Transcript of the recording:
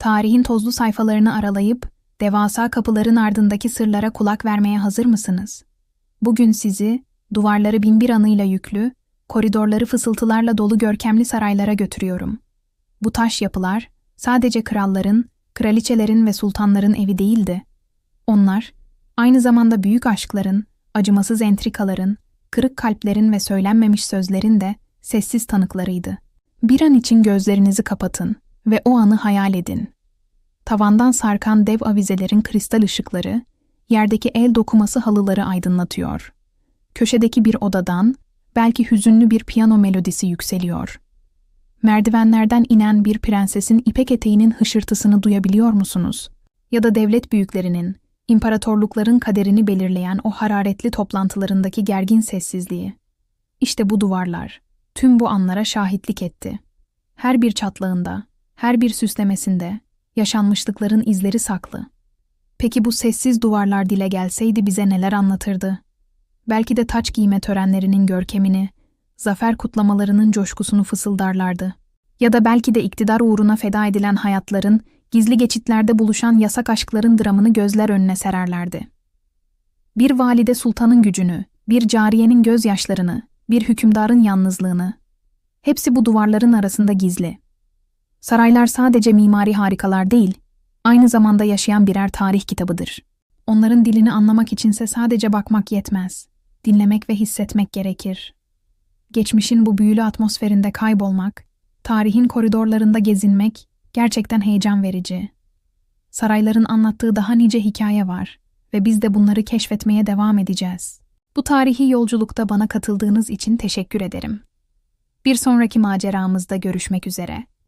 Tarihin tozlu sayfalarını aralayıp devasa kapıların ardındaki sırlara kulak vermeye hazır mısınız? Bugün sizi duvarları binbir anıyla yüklü, koridorları fısıltılarla dolu görkemli saraylara götürüyorum. Bu taş yapılar sadece kralların, kraliçelerin ve sultanların evi değildi. Onlar aynı zamanda büyük aşkların, acımasız entrikaların, kırık kalplerin ve söylenmemiş sözlerin de sessiz tanıklarıydı. Bir an için gözlerinizi kapatın ve o anı hayal edin. Tavandan sarkan dev avizelerin kristal ışıkları, yerdeki el dokuması halıları aydınlatıyor. Köşedeki bir odadan belki hüzünlü bir piyano melodisi yükseliyor. Merdivenlerden inen bir prensesin ipek eteğinin hışırtısını duyabiliyor musunuz? Ya da devlet büyüklerinin, imparatorlukların kaderini belirleyen o hararetli toplantılarındaki gergin sessizliği. İşte bu duvarlar, tüm bu anlara şahitlik etti. Her bir çatlağında, her bir süslemesinde, yaşanmışlıkların izleri saklı. Peki bu sessiz duvarlar dile gelseydi bize neler anlatırdı? Belki de taç giyme törenlerinin görkemini, zafer kutlamalarının coşkusunu fısıldarlardı. Ya da belki de iktidar uğruna feda edilen hayatların, gizli geçitlerde buluşan yasak aşkların dramını gözler önüne sererlerdi. Bir valide sultanın gücünü, bir cariyenin gözyaşlarını, bir hükümdarın yalnızlığını. Hepsi bu duvarların arasında gizli. Saraylar sadece mimari harikalar değil, aynı zamanda yaşayan birer tarih kitabıdır. Onların dilini anlamak içinse sadece bakmak yetmez. Dinlemek ve hissetmek gerekir. Geçmişin bu büyülü atmosferinde kaybolmak, tarihin koridorlarında gezinmek gerçekten heyecan verici. Sarayların anlattığı daha nice hikaye var ve biz de bunları keşfetmeye devam edeceğiz. Bu tarihi yolculukta bana katıldığınız için teşekkür ederim. Bir sonraki maceramızda görüşmek üzere.